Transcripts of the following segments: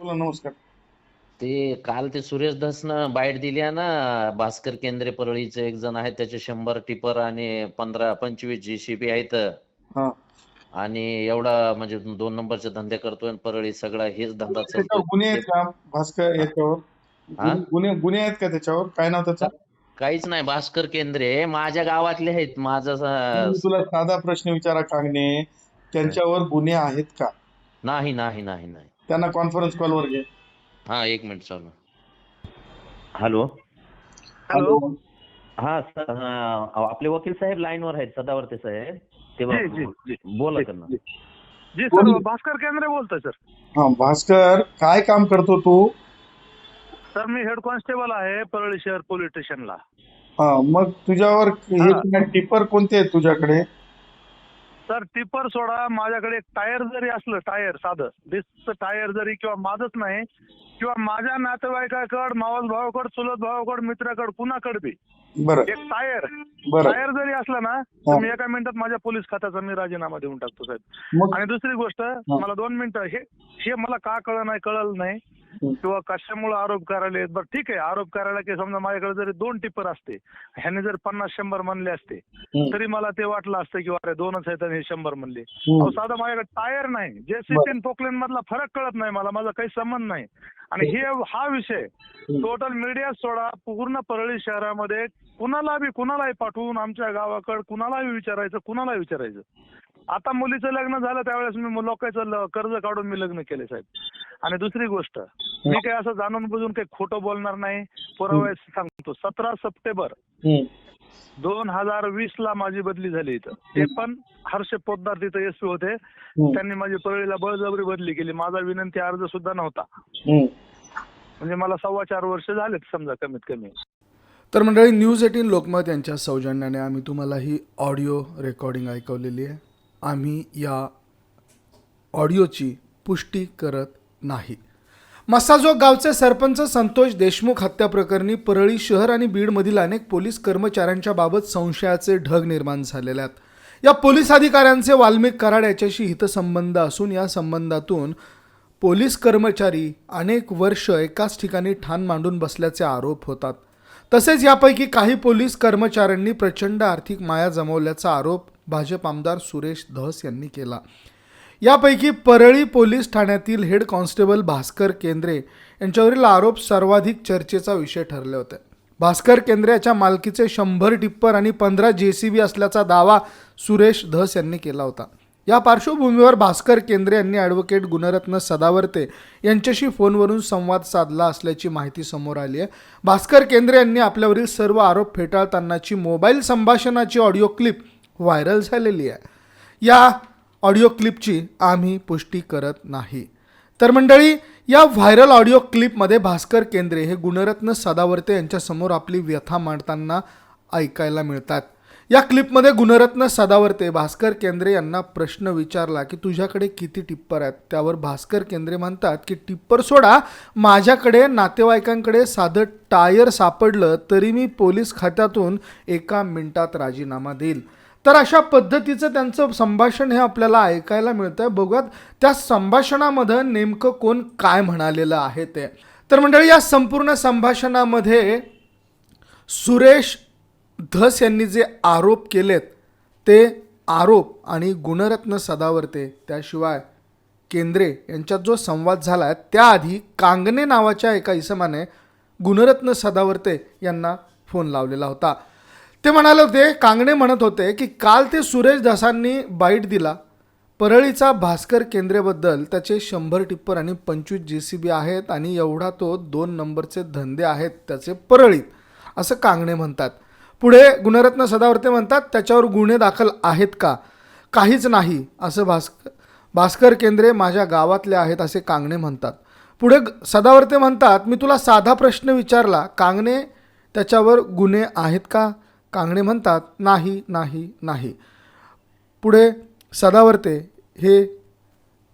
बोला नमस्कार. ते काल ते सुरेश धसनं बाईट दिली आहे ना भास्कर केंद्रे परळीचे एक जण आहेत त्याचे शंभर टिपर आणि पंधरा पंचवीस जेसीबी आहेत. हा. आणि एवढा म्हणजे दोन नंबरचे धंदे करतोय परळी सगळा हेच धंदा त्याच्यावर गुन्हे आहेत का? भास्कर याच्यावर? हा? गुन्हे- गुन्हे गुन्हे आहेत का त्याच्यावर? काय नाव त्याचं? काहीच नाही भास्कर केंद्रे माझ्या गावातले आहेत माझं मी स- तुला साधा प्रश्न विचारा कांगणे. त्यांच्यावर गुन्हे आहेत का? नाही नाही नाही नाही. त्यांना कॉन्फरन्स कॉलवर घे. हा एक मिनिट चालू. हॅलो हॅलो हा स- हा, आपले वकील साहेब लाईनवर आहेत सदावर्ते साहेब. ते जी जी जी. बोला त्यांना. जी. सर भास्कर केंद्रे बोलतोय सर. हा भास्कर काय काम करतो तू? सर मी हेड कॉन्स्टेबल आहे परळी शहर पोलीस स्टेशनला हा मग तुझ्यावर हे हा. टिपर कोणते आहेत तुझ्याकडे? सर टिपर सोडा माझ्याकडे टायर जरी असलं टायर साधं. डिस्कचं टायर जरी किंवा माझंच नाही किंवा माझ्या नातेवाईकाकड मावस भावाकड चुलत भावाकड मित्राकड कुणाकड बी. बरं. एक टायर. बरं. टायर जरी असला ना. तर मी एका मिनिटात माझ्या पोलीस खात्याचा मी राजीनामा देऊन टाकतो साहेब. मग? आणि दुसरी गोष्ट मला दोन मिनिटं हे हे मला का कळ नाही कळलं नाही. किंवा कशामुळे आरोप करायला बरं ठीक आहे आरोप करायला की समजा माझ्याकडे जरी दोन टिपर असते ह्याने जर पन्नास शंभर म्हणले असते. तरी मला ते वाटलं असतं की अरे दोनच आहेत आणि हे शंभर म्हणले. अहो, साधा माझ्याकडे टायर नाही. जेसीबी पोकलेन मधला फरक कळत नाही मला माझा काही संबंध नाही. आणि हे. हा विषय टोटल मीडिया सोडा पूर्ण परळी शहरामध्ये कुणाला बी कुणालाही पाठवून आमच्या गावाकडे कुणालाही विचारायचं कुणालाही विचारायचं. आता मुलीचं लग्न झालं त्यावेळेस मी लोकांचं कर्ज काढून मी लग्न केले साहेब. आणि दुसरी गोष्ट मी काही असं जाणून बुजून काही खोटं बोलणार नाही. पुरावे सांगतो. सतरा सप्टेंबर. दोन हजार वीस ला माझी बदली झाली इथं. ते पण हर्ष पोद्दार तिथं एसपी होते. त्यांनी माझी परळीला बळजबरी बदली केली. माझा विनंती अर्ज सुद्धा नव्हता. म्हणजे मला सव्वा चार वर्ष झालेत समजा कमीत कमी. तर मंडळी न्यूज एटीन लोकमत यांच्या सौजन्याने आम्ही तुम्हाला ही ऑडिओ रेकॉर्डिंग ऐकवलेली आहे. आम्ही या ऑडिओची पुष्टी करत नाही. मस्साजोग गावचे सरपंच संतोष देशमुख हत्या प्रकरणी परळी शहर आणि बीडमधील अनेक पोलीस कर्मचाऱ्यांच्या बाबत संशयाचे ढग निर्माण झालेले आहेत. या पोलीस अधिकाऱ्यांचे वाल्मिक कराड याच्याशी हितसंबंध असून या संबंधातून पोलीस कर्मचारी अनेक वर्ष एकाच ठिकाणी ठाण मांडून बसल्याचे आरोप होतात. तसेच यापैकी काही पोलीस कर्मचाऱ्यांनी प्रचंड आर्थिक माया जमवल्याचा आरोप भाजप आमदार सुरेश धस यांनी केला. यापैकी परळी पोलीस ठाण्यातील हेड कॉन्स्टेबल भास्कर केंद्रे यांच्यावरील आरोप सर्वाधिक चर्चेचा विषय ठरले होते. भास्कर केंद्रेच्या मालकीचे शंभर टिप्पर आणि पंधरा जे सी बी असल्याचा दावा सुरेश धस यांनी केला होता. या पार्श्वभूमीवर भास्कर केंद्रे यांनी ॲडव्होकेट गुणरत्न सदावर्ते यांच्याशी फोनवरून संवाद साधला असल्याची माहिती समोर आली आहे. भास्कर केंद्रे यांनी आपल्यावरील सर्व आरोप फेटाळतानाची मोबाईल संभाषणाची ऑडिओ क्लिप व्हायरल झालेली आहे. या ऑडिओ क्लिपची आम्ही पुष्टी करत नाही. तर मंडळी या व्हायरल ऑडिओ क्लिपमध्ये भास्कर केंद्रे हे गुणरत्न सदावर्ते यांच्यासमोर आपली व्यथा मांडताना ऐकायला मिळतात. या क्लिपमध्ये गुणरत्न सदावर्ते भास्कर केंद्रे यांना प्रश्न विचारला की तुझ्याकडे किती टिप्पर आहेत? त्यावर भास्कर केंद्रे म्हणतात की टिप्पर सोडा. माझ्याकडे नातेवाईकांकडे साधं टायर सापडलं तरी मी पोलीस खात्यातून एका मिनिटात राजीनामा देईल. तर अशा पद्धतीचं त्यांचं संभाषण हे आपल्याला ऐकायला मिळतं आहे बघूयात त्या संभाषणामध्ये नेमकं कोण काय म्हणालेलं आहे ते. तर मंडळी या संपूर्ण संभाषणामध्ये सुरेश धस यांनी जे आरोप केलेत ते आरोप आणि गुणरत्न सदावर्ते त्याशिवाय केंद्रे यांच्यात जो संवाद झाला आहे त्याआधी कांगणे नावाच्या एका इसमाने गुणरत्न सदावर्ते यांना फोन लावलेला होता. ते म्हणाले होते कांगणे म्हणत होते की काल ते सुरेश दासांनी बाईट दिला. परळीचा भास्कर केंद्रेबद्दल त्याचे शंभर टिप्पर आणि पंचवीस जे सी बी आहेत आणि एवढा तो दोन नंबरचे धंदे आहेत त्याचे परळीत असं कांगणे म्हणतात. पुढे गुणरत्न सदावर्ते म्हणतात त्याच्यावर गुन्हे दाखल आहेत का? काहीच नाही असं भास्कर भास्कर केंद्रे माझ्या गावातले आहेत असे कांगणे म्हणतात. पुढे ग- सदावर्ते म्हणतात मी तुला साधा प्रश्न विचारला कांगणे त्याच्यावर गुन्हे आहेत का? कांगणे म्हणतात नाही नाही नाही. पुढे सदावर्ते हे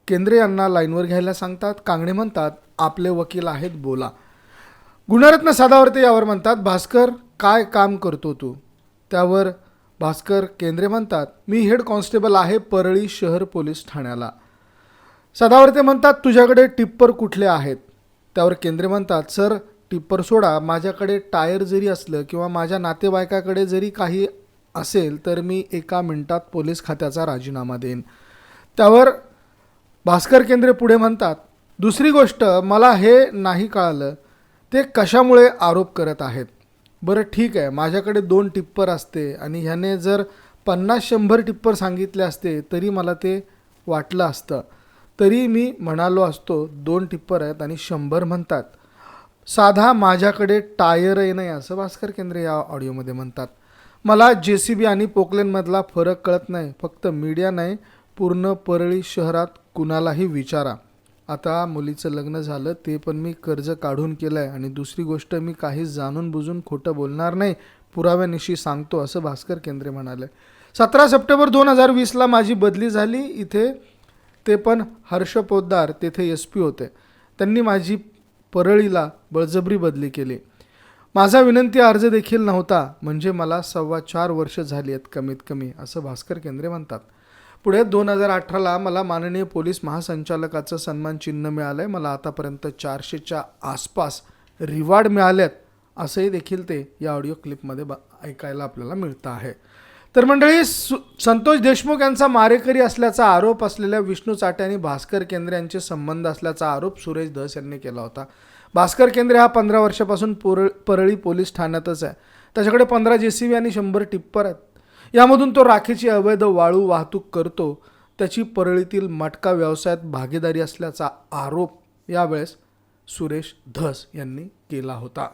केंद्रे यांना लाईनवर घ्यायला सांगतात. कांगणे म्हणतात आपले वकील आहेत बोला. गुणरत्न सदावर्ते यावर म्हणतात भास्कर काय काम करतो तू? त्यावर भास्कर केंद्रे म्हणतात मी हेड कॉन्स्टेबल आहे परळी शहर पोलीस ठाण्याला. सदावर्ते म्हणतात तुझ्याकडे टिप्पर कुठले आहेत? त्यावर केंद्रे म्हणतात सर टिप्पर सोडा माझ्याकडे टायर जरी असलं किंवा माझ्या नातेवाईकाकडे जरी काही असेल तर मी एका मिनिटात पोलीस खात्याचा राजीनामा देईन. त्यावर भास्कर केंद्रे पुढे म्हणतात दुसरी गोष्ट मला हे नाही कळालं. ते कशामुळे आरोप करत आहेत? बरं ठीक आहे. माझ्याकडे दोन टिप्पर असते आणि ह्याने जर पन्नास शंभर टिप्पर सांगितले असते तरी मला ते वाटलं असतं. तरी मी म्हणालो असतो दोन टिप्पर आहेत आणि शंभर म्हणतात. साधा माझ्याकडे टायरही नाही असं भास्कर केंद्रे या ऑडिओमध्ये म्हणतात. मला जे सी बी आणि पोकलेनमधला फरक कळत नाही. फक्त मीडिया नाही पूर्ण परळी शहरात कुणालाही विचारा. आता मुलीचं लग्न झालं ते पण मी कर्ज काढून केलं आहे आणि दुसरी गोष्ट मी काही जाणून बुजून खोटं बोलणार नाही पुराव्यानिशी सांगतो असं भास्कर केंद्रे म्हणाले. सतरा सप्टेंबर दोन हजार वीसला माझी बदली झाली. इथे ते पण हर्ष पोद्दार तेथे एस पी होते. त्यांनी माझी परळीला बळजबरी बदली केली. माझा विनंती अर्ज देखील नव्हता म्हणजे मला सव्वा चार वर्ष झाली आहेत कमीत कमी असं भास्कर केंद्रे म्हणतात. पुढे दोन हजार अठराला मला माननीय पोलीस महासंचालकाचं सन्मान चिन्ह मिळालं आहे मला आतापर्यंत चारशेच्या आसपास रिवॉर्ड मिळाल्यात असंही देखील ते या ऑडिओ क्लिपमध्ये बा ऐकायला आपल्याला मिळतं आहे. तर मंडळी सु संतोष देशमुख यांचा मारेकरी असल्याचा आरोप असलेल्या विष्णू चाटे आणि भास्कर केंद्रे यांचे संबंध असल्याचा आरोप सुरेश धस यांनी केला होता. भास्कर केंद्रे हा पंधरा वर्षापासून पुर परळी पोलीस ठाण्यातच आहे. त्याच्याकडे पंधरा जे सी बी आणि शंभर टिप्पर आहेत. यामधून तो राखेची अवैध वाळू वाहतूक करतो. त्याची परळीतील मटका व्यवसायात भागीदारी असल्याचा आरोप यावेळेस सुरेश धस यांनी केला होता.